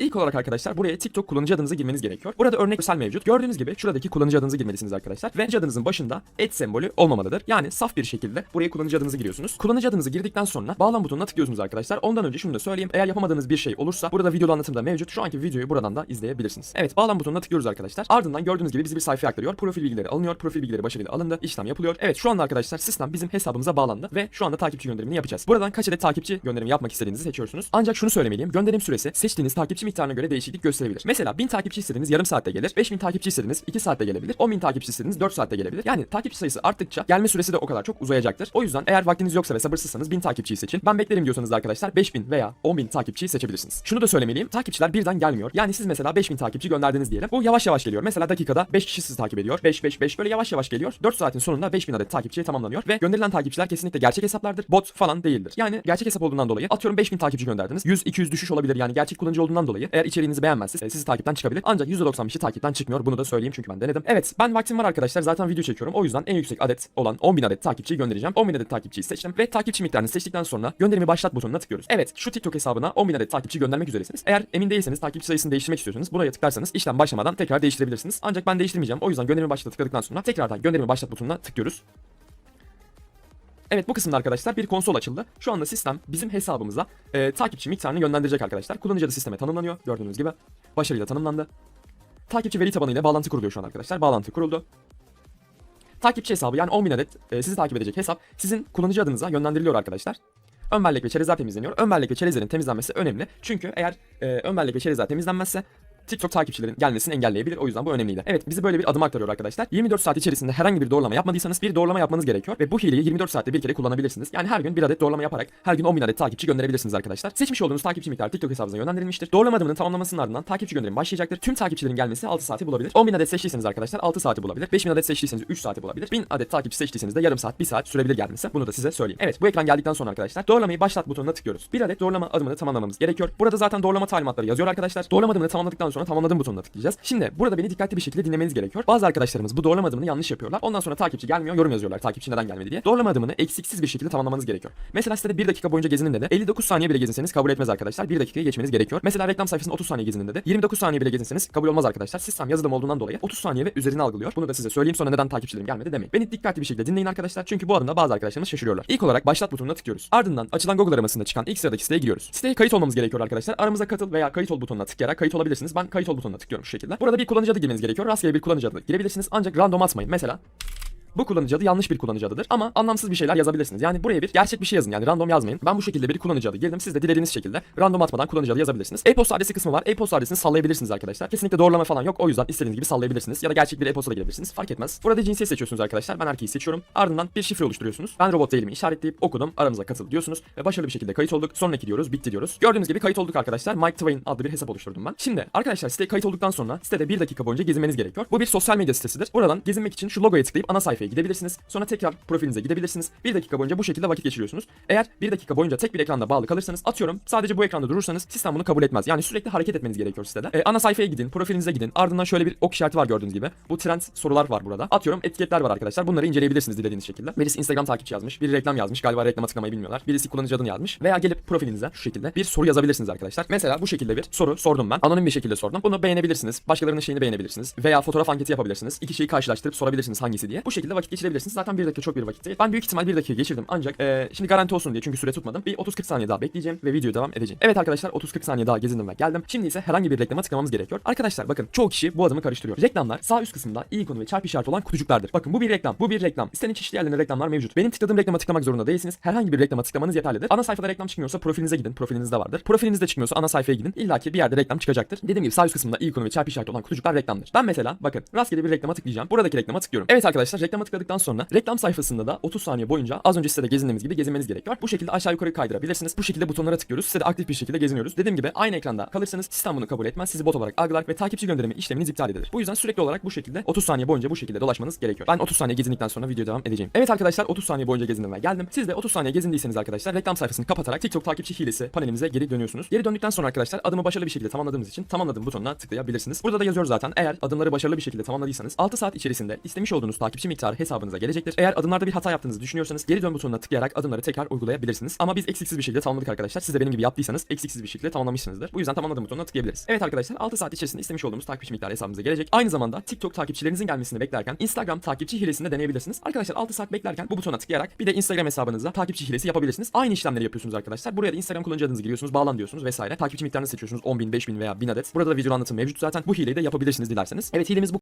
İlk olarak arkadaşlar buraya TikTok kullanıcı adınızı girmeniz gerekiyor. Burada örnek görsel mevcut. Gördüğünüz gibi şuradaki kullanıcı adınızı girmelisiniz arkadaşlar. Ve adınızın başında et sembolü olmamalıdır. Yani saf bir şekilde buraya kullanıcı adınızı giriyorsunuz. Kullanıcı adınızı girdikten sonra bağlan butonuna tıklıyorsunuz arkadaşlar. Ondan önce şunu da söyleyeyim. Eğer yapamadığınız bir şey olursa burada videolu anlatımda mevcut. Şu anki videoyu buradan da izleyebilirsiniz. Evet bağlan butonuna tıklıyoruz arkadaşlar. Ardından gördüğünüz gibi bizi bir sayfaya aktarıyor. Profil bilgileri alınıyor. Profil bilgileri başarıyla alındı. İşlem yapılıyor. Evet şu anda arkadaşlar sistem bizim hesabımıza bağlandı ve şu anda takipçi gönderimini yapacağız. Buradan kaç adet takipçi gönderimi yapmak istediğinizi seçiyorsunuz. Ancak şunu söylemeliyim. Gönderim süresi seçtiğiniz takipçi miktarına göre değişiklik gösterebilir. Mesela 1000 takipçi istediğiniz yarım saatte gelir. 5000 takipçi istediğiniz 2 saatte gelebilir. 10.000 takipçi istediğiniz 4 saatte gelebilir. Yani takipçi sayısı arttıkça gelme süresi de o kadar çok uzayacaktır. O yüzden eğer vaktiniz yoksa ve sabırsızsanız 1000 takipçiyi seçin. Ben beklerim diyorsanız da arkadaşlar 5000 veya 10.000 takipçiyi seçebilirsiniz. Şunu da söylemeliyim. Takipçiler birden gelmiyor. Yani siz mesela 5000 takipçi gönderdiniz diyelim. Bu yavaş yavaş geliyor. Mesela dakikada 5 kişi sizi takip ediyor. 5 5 5 böyle yavaş yavaş geliyor. 4 saatin sonunda 5000 adet takipçiye tamamlanıyor ve gönderilen takipçiler kesinlikle gerçek hesaplardır. Bot falan değildir. Yani gerçek hesap olduğundan dolayı atıyorum 5000 takipçi gönderdiniz. 100 200 düşüş olabilir. Yani gerçek kullanıcı olduğundan dolayı eğer içeriğinizi beğenmezse e, sizi takipten çıkabilir. Ancak %95'i takipten çıkmıyor. Bunu da söyleyeyim çünkü ben denedim. Evet ben vaktim var arkadaşlar. Zaten video çekiyorum. O yüzden en yüksek adet olan 10.000 adet takipçiyi göndereceğim. 10.000 adet takipçiyi seçtim ve takipçi miktarını seçtikten sonra gönderimi başlat butonuna tıklıyoruz. Evet şu TikTok hesabına 10.000 adet takipçi göndermek üzeresiniz. Eğer emin değilseniz takipçi sayısını değiştirmek istiyorsanız buraya tıklarsanız işlem başlamadan tekrar değiştirebilirsiniz. Ancak ben değiştirmeyeceğim. O yüzden gönderimi başlat tıkladıktan sonra tekrardan gönderimi başlat butonuna tıklıyoruz. Evet bu kısımda arkadaşlar bir konsol açıldı. Şu anda sistem bizim hesabımıza e, takipçi miktarını yönlendirecek arkadaşlar. Kullanıcı adı sisteme tanımlanıyor. Gördüğünüz gibi başarıyla tanımlandı. Takipçi veri tabanı ile bağlantı kuruluyor şu an arkadaşlar. Bağlantı kuruldu. Takipçi hesabı yani 10.000 adet e, sizi takip edecek hesap sizin kullanıcı adınıza yönlendiriliyor arkadaşlar. Ön bellek ve çerezler temizleniyor. Ön bellek ve çerezlerin temizlenmesi önemli. Çünkü eğer e, ön bellek ve çerezler temizlenmezse TikTok takipçilerin gelmesini engelleyebilir. O yüzden bu önemliydi. Evet bizi böyle bir adım aktarıyor arkadaşlar. 24 saat içerisinde herhangi bir doğrulama yapmadıysanız bir doğrulama yapmanız gerekiyor. Ve bu hileyi 24 saatte bir kere kullanabilirsiniz. Yani her gün bir adet doğrulama yaparak her gün 10.000 adet takipçi gönderebilirsiniz arkadaşlar. Seçmiş olduğunuz takipçi miktarı TikTok hesabınıza yönlendirilmiştir. Doğrulama adımının tamamlamasının ardından takipçi gönderimi başlayacaktır. Tüm takipçilerin gelmesi 6 saati bulabilir. 10.000 adet seçtiyseniz arkadaşlar 6 saati bulabilir. 5.000 adet seçtiyseniz 3 saati bulabilir. 1000 adet takipçi seçtiyseniz de yarım saat 1 saat sürebilir gelmesi. Bunu da size söyleyeyim. Evet bu ekran geldikten sonra arkadaşlar doğrulamayı başlat butonuna tıklıyoruz. Bir adet doğrulama adımını tamamlamamız gerekiyor. Burada zaten doğrulama talimatları yazıyor arkadaşlar. Doğrulama adımını tamamladıktan sonra tamamladım butonuna tıklayacağız. Şimdi burada beni dikkatli bir şekilde dinlemeniz gerekiyor. Bazı arkadaşlarımız bu doğrulama adımını yanlış yapıyorlar. Ondan sonra takipçi gelmiyor, yorum yazıyorlar. Takipçi neden gelmedi diye. Doğrulama adımını eksiksiz bir şekilde tamamlamanız gerekiyor. Mesela sitede 1 dakika boyunca gezinin dedi. 59 saniye bile gezinseniz kabul etmez arkadaşlar. 1 dakikayı geçmeniz gerekiyor. Mesela reklam sayfasında 30 saniye gezinin dedi. 29 saniye bile gezinseniz kabul olmaz arkadaşlar. Sistem yazılım olduğundan dolayı 30 saniye ve üzerine algılıyor. Bunu da size söyleyeyim sonra neden takipçilerim gelmedi demeyin. Beni dikkatli bir şekilde dinleyin arkadaşlar. Çünkü bu adımda bazı arkadaşlarımız şaşırıyorlar. İlk olarak başlat butonuna tıklıyoruz. Ardından açılan Google aramasında çıkan ilk sıradaki siteye giriyoruz. Siteye kayıt olmamız gerekiyor arkadaşlar. Aramıza katıl veya kayıt ol butonuna tıklayarak kayıt olabilirsiniz. Ben kayıt ol butonuna tıklıyorum şu şekilde. Burada bir kullanıcı adı girmeniz gerekiyor. Rastgele bir kullanıcı adı girebilirsiniz ancak random atmayın. Mesela bu kullanıcı adı yanlış bir kullanıcı adıdır ama anlamsız bir şeyler yazabilirsiniz. Yani buraya bir gerçek bir şey yazın yani random yazmayın. Ben bu şekilde bir kullanıcı adı girdim. Siz de dilediğiniz şekilde random atmadan kullanıcı adı yazabilirsiniz. E-posta adresi kısmı var. E-posta adresini sallayabilirsiniz arkadaşlar. Kesinlikle doğrulama falan yok. O yüzden istediğiniz gibi sallayabilirsiniz. Ya da gerçek bir e-posta da girebilirsiniz. Fark etmez. Burada cinsiyet seçiyorsunuz arkadaşlar. Ben erkeği seçiyorum. Ardından bir şifre oluşturuyorsunuz. Ben robot değilimi işaretleyip okudum. Aramıza katıl diyorsunuz. Ve başarılı bir şekilde kayıt olduk. Sonraki diyoruz. Bitti diyoruz. Gördüğünüz gibi kayıt olduk arkadaşlar. Mike Twain adlı bir hesap oluşturdum ben. Şimdi arkadaşlar siteye kayıt olduktan sonra sitede bir dakika boyunca gezinmeniz gerekiyor. Bu bir sosyal medya sitesidir. Buradan gezinmek için şu logoya tıklayıp ana sayfaya gidebilirsiniz. Sonra tekrar profilinize gidebilirsiniz. Bir dakika boyunca bu şekilde vakit geçiriyorsunuz. Eğer bir dakika boyunca tek bir ekranda bağlı kalırsanız atıyorum sadece bu ekranda durursanız sistem bunu kabul etmez. Yani sürekli hareket etmeniz gerekiyor sitede. E, ana sayfaya gidin, profilinize gidin. Ardından şöyle bir ok işareti var gördüğünüz gibi. Bu trend sorular var burada. Atıyorum etiketler var arkadaşlar. Bunları inceleyebilirsiniz dilediğiniz şekilde. Birisi Instagram takipçi yazmış, biri reklam yazmış. Galiba reklama tıklamayı bilmiyorlar. Birisi kullanıcı adını yazmış. Veya gelip profilinize şu şekilde bir soru yazabilirsiniz arkadaşlar. Mesela bu şekilde bir soru sordum ben. Anonim bir şekilde sordum. Bunu beğenebilirsiniz. Başkalarının şeyini beğenebilirsiniz. Veya fotoğraf anketi yapabilirsiniz. İki şeyi karşılaştırıp sorabilirsiniz hangisi diye. Bu şekilde vakit geçirebilirsiniz. Zaten bir dakika çok bir vakit değil. Ben büyük ihtimal bir dakika geçirdim. Ancak e, şimdi garanti olsun diye çünkü süre tutmadım. Bir 30-40 saniye daha bekleyeceğim ve video devam edeceğim. Evet arkadaşlar 30-40 saniye daha gezindim ve geldim. Şimdi ise herhangi bir reklama tıklamamız gerekiyor. Arkadaşlar bakın çoğu kişi bu adımı karıştırıyor. Reklamlar sağ üst kısımda ikonu ve çarpı işareti olan kutucuklardır. Bakın bu bir reklam. Bu bir reklam. İstediğin çeşitli yerlerinde reklamlar mevcut. Benim tıkladığım reklama tıklamak zorunda değilsiniz. Herhangi bir reklama tıklamanız yeterlidir. Ana sayfada reklam çıkmıyorsa profilinize gidin. Profilinizde vardır. Profilinizde çıkmıyorsa ana sayfaya gidin. İlla ki bir yerde reklam çıkacaktır. Dediğim gibi sağ üst kısımda ikonu ve çarpı işareti olan kutucuklar reklamdır. Ben mesela bakın rastgele bir reklama tıklayacağım. Buradaki reklama tıklıyorum. Evet arkadaşlar reklama tıkladıktan sonra reklam sayfasında da 30 saniye boyunca az önce size de gezindiğimiz gibi gezinmeniz gerekiyor. Bu şekilde aşağı yukarı kaydırabilirsiniz. Bu şekilde butonlara tıklıyoruz. Size de aktif bir şekilde geziniyoruz. Dediğim gibi aynı ekranda kalırsanız sistem bunu kabul etmez. Sizi bot olarak algılar ve takipçi gönderimi işleminiz iptal edilir. Bu yüzden sürekli olarak bu şekilde 30 saniye boyunca bu şekilde dolaşmanız gerekiyor. Ben 30 saniye gezindikten sonra video devam edeceğim. Evet arkadaşlar 30 saniye boyunca gezindim ve geldim. Siz de 30 saniye gezindiyseniz arkadaşlar reklam sayfasını kapatarak TikTok takipçi hilesi panelimize geri dönüyorsunuz. Geri döndükten sonra arkadaşlar adımı başarılı bir şekilde tamamladığımız için tamamladım butonuna tıklayabilirsiniz. Burada da yazıyor zaten. Eğer adımları başarılı bir şekilde tamamladıysanız 6 saat içerisinde istemiş olduğunuz takipçi miktarı miktarı hesabınıza gelecektir. Eğer adımlarda bir hata yaptığınızı düşünüyorsanız geri dön butonuna tıklayarak adımları tekrar uygulayabilirsiniz. Ama biz eksiksiz bir şekilde tamamladık arkadaşlar. Siz de benim gibi yaptıysanız eksiksiz bir şekilde tamamlamışsınızdır. Bu yüzden tamamladım butonuna tıklayabiliriz. Evet arkadaşlar 6 saat içerisinde istemiş olduğumuz takipçi miktarı hesabımıza gelecek. Aynı zamanda TikTok takipçilerinizin gelmesini beklerken Instagram takipçi hilesini de deneyebilirsiniz. Arkadaşlar 6 saat beklerken bu butona tıklayarak bir de Instagram hesabınıza takipçi hilesi yapabilirsiniz. Aynı işlemleri yapıyorsunuz arkadaşlar. Buraya da Instagram kullanıcı adınızı giriyorsunuz, bağlan diyorsunuz vesaire. Takipçi miktarını seçiyorsunuz 10.000, 5.000 veya 1000 adet. Burada da video anlatım mevcut zaten. Bu hileyi de yapabilirsiniz dilerseniz. Evet hilemiz bu